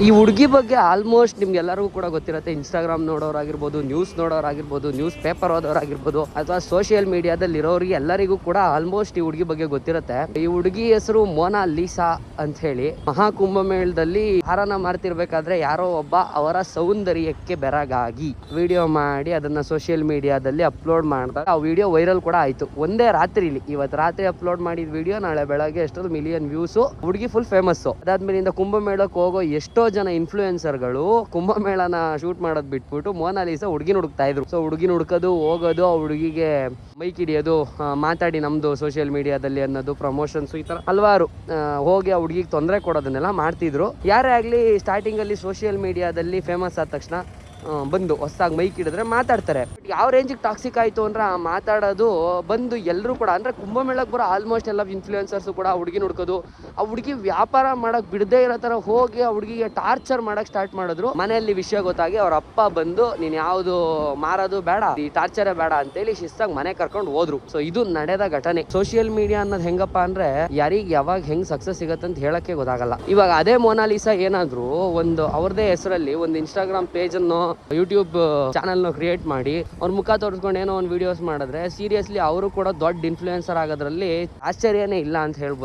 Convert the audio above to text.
ಈ ಹುಡುಗಿ ಬಗ್ಗೆ ಆಲ್ಮೋಸ್ಟ್ ನಿಮ್ಗೆ ಎಲ್ಲರಿಗೂ ಕೂಡ ಗೊತ್ತಿರುತ್ತೆ. ಇನ್ಸ್ಟಾಗ್ರಾಮ್ ನೋಡೋರಾಗಿರ್ಬೋದು ನ್ಯೂಸ್ ನೋಡೋರಾಗಿರ್ಬೋದು ನ್ಯೂಸ್ ಪೇಪರ್ ಓದೋರಾಗಿರ್ಬೋದು, ಅಥವಾ ಸೋಷಿಯಲ್ ಮೀಡಿಯಾದಲ್ಲಿ ಇರೋರಿಗೆ ಎಲ್ಲರಿಗೂ ಕೂಡ ಆಲ್ಮೋಸ್ಟ್ ಈ ಹುಡುಗಿ ಬಗ್ಗೆ ಗೊತ್ತಿರುತ್ತೆ. ಈ ಹುಡುಗಿ ಹೆಸರು ಮೋನಾ ಲೀಸಾ ಅಂತ ಹೇಳಿ. ಮಹಾಕುಂಭಮೇಳದಲ್ಲಿ ಹಾರನ ಮಾಡ್ತಿರ್ಬೇಕಾದ್ರೆ ಯಾರೋ ಒಬ್ಬ ಅವರ ಸೌಂದರ್ಯಕ್ಕೆ ಬೆರಗಾಗಿ ವಿಡಿಯೋ ಮಾಡಿ ಅದನ್ನ ಸೋಷಿಯಲ್ ಮೀಡಿಯಾದಲ್ಲಿ ಅಪ್ಲೋಡ್ ಮಾಡಿದಾಗ ಆ ವಿಡಿಯೋ ವೈರಲ್ ಕೂಡ ಆಯ್ತು. ಒಂದೇ ರಾತ್ರಿಲಿ. ಇವತ್ತು ರಾತ್ರಿ ಅಪ್ಲೋಡ್ ಮಾಡಿದ ವಿಡಿಯೋ ನಾಳೆ ಬೆಳಗ್ಗೆ ಎಷ್ಟೊಂದು ಮಿಲಿಯನ್ ವ್ಯೂಸ್ ಹುಡುಗಿ ಫುಲ್ ಫೇಮಸ್ ಅದಾದ್ಮೇಲಿಂದ ಕುಂಭಮೇಳಕ್ಕೆ ಹೋಗೋ ಎಷ್ಟೋ ಜನ ಇನ್ಫ್ಲೂಯೆನ್ಸರ್ಗಳು ಕುಂಭಮೇಳನ ಶೂಟ್ ಮಾಡೋದು ಬಿಟ್ಬಿಟ್ಟು ಮೋನಾಲಿಸಾ ಹುಡುಗಿನ ಹುಡುಕ್ತಾ ಇದ್ರು. ಸೊ ಹುಡುಗಿನ ಹುಡುಕೋದು, ಹೋಗೋದು, ಆ ಹುಡುಗಿಗೆ ಮೈಕ್ ಹಿಡಿಯೋದು ಮಾತಾಡಿ ನಮ್ದು ಸೋಷಿಯಲ್ ಮೀಡಿಯಾದಲ್ಲಿ ಅನ್ನೋದು ಪ್ರಮೋಷನ್ಸ್ ಈ ತರ ಹಲವಾರು ಹೋಗಿ ಆ ಹುಡುಗಿಗೆ ತೊಂದರೆ ಕೊಡೋದನ್ನೆಲ್ಲ ಮಾಡ್ತಿದ್ರು. ಯಾರೇ ಆಗ್ಲಿ ಸ್ಟಾರ್ಟಿಂಗ್ ಅಲ್ಲಿ ಸೋಷಿಯಲ್ ಮೀಡಿಯಾದಲ್ಲಿ ಫೇಮಸ್ ಆದ ತಕ್ಷಣ ಬಂದು ಹೊಸ್ದಾಗಿ ಮೈಕ್ ಹಿಡಿದ್ರೆ ಮಾತಾಡ್ತಾರೆ. ಯಾವ ರೇಂಜಿಗೆ ಟಾಕ್ಸಿಕ್ ಆಯ್ತು ಅಂದ್ರೆ ಆ ಮಾತಾಡೋದು ಬಂದು ಎಲ್ಲರೂ ಕೂಡ ಅಂದ್ರೆ ಕುಂಭಮೇಳಕ್ಕೆ ಬರೋ ಆಲ್ಮೋಸ್ಟ್ ಎಲ್ಲ ಇನ್ಫ್ಲೂಯೆನ್ಸರ್ಸು ಕೂಡ ಆ ಹುಡುಗಿ ನೋಡ್ಕೋದು. ಆ ಹುಡುಗಿ ವ್ಯಾಪಾರ ಮಾಡಕ್ ಬಿಡದೇ ಇರೋ ಥರ ಹೋಗಿ ಆ ಹುಡುಗಿಗೆ ಟಾರ್ಚರ್ ಮಾಡೋಕೆ ಸ್ಟಾರ್ಟ್ ಮಾಡಿದ್ರು. ಮನೆಯಲ್ಲಿ ವಿಷಯ ಗೊತ್ತಾಗಿ ಅವ್ರ ಅಪ್ಪ ಬಂದು, ನೀನು ಯಾವುದು ಮಾರೋದು ಬೇಡ, ಈ ಟಾರ್ಚರೇ ಬೇಡ ಅಂತೇಳಿ ಶಿಸ್ತಾಗಿ ಮನೆ ಕರ್ಕೊಂಡು ಹೋದ್ರು. ಸೊ ಇದು ನಡೆದ ಘಟನೆ. ಸೋಷಿಯಲ್ ಮೀಡಿಯಾ ಅನ್ನೋದು ಹೆಂಗಪ್ಪ ಅಂದ್ರೆ ಯಾರಿಗೆ ಯಾವಾಗ ಹೆಂಗ್ ಸಕ್ಸಸ್ ಸಿಗತ್ತೆ ಅಂತ ಹೇಳಕ್ಕೆ ಗೊತ್ತಾಗಲ್ಲ. ಇವಾಗ ಅದೇ ಮೋನಾಲಿಸಾ ಏನಾದ್ರು ಒಂದು ಅವ್ರದೇ ಹೆಸರಲ್ಲಿ ಒಂದು Instagram page YouTube channel create ಮಾಡಿ, ಅವ್ರ ಮುಖ ತೋರಿಸ್ಕೊಂಡು ಏನೋ ಒಂದು ವಿಡಿಯೋಸ್ ಮಾಡಿದ್ರೆ ಸೀರಿಯಸ್ಲಿ ಅವರು ಕೂಡ ದೊಡ್ಡ ಇನ್ಫ್ಲೂಯೆನ್ಸರ್ ಆಗೋದ್ರಲ್ಲಿ ಆಶ್ಚರ್ಯನೇ ಇಲ್ಲ ಅಂತ ಹೇಳ್ಬೋದು.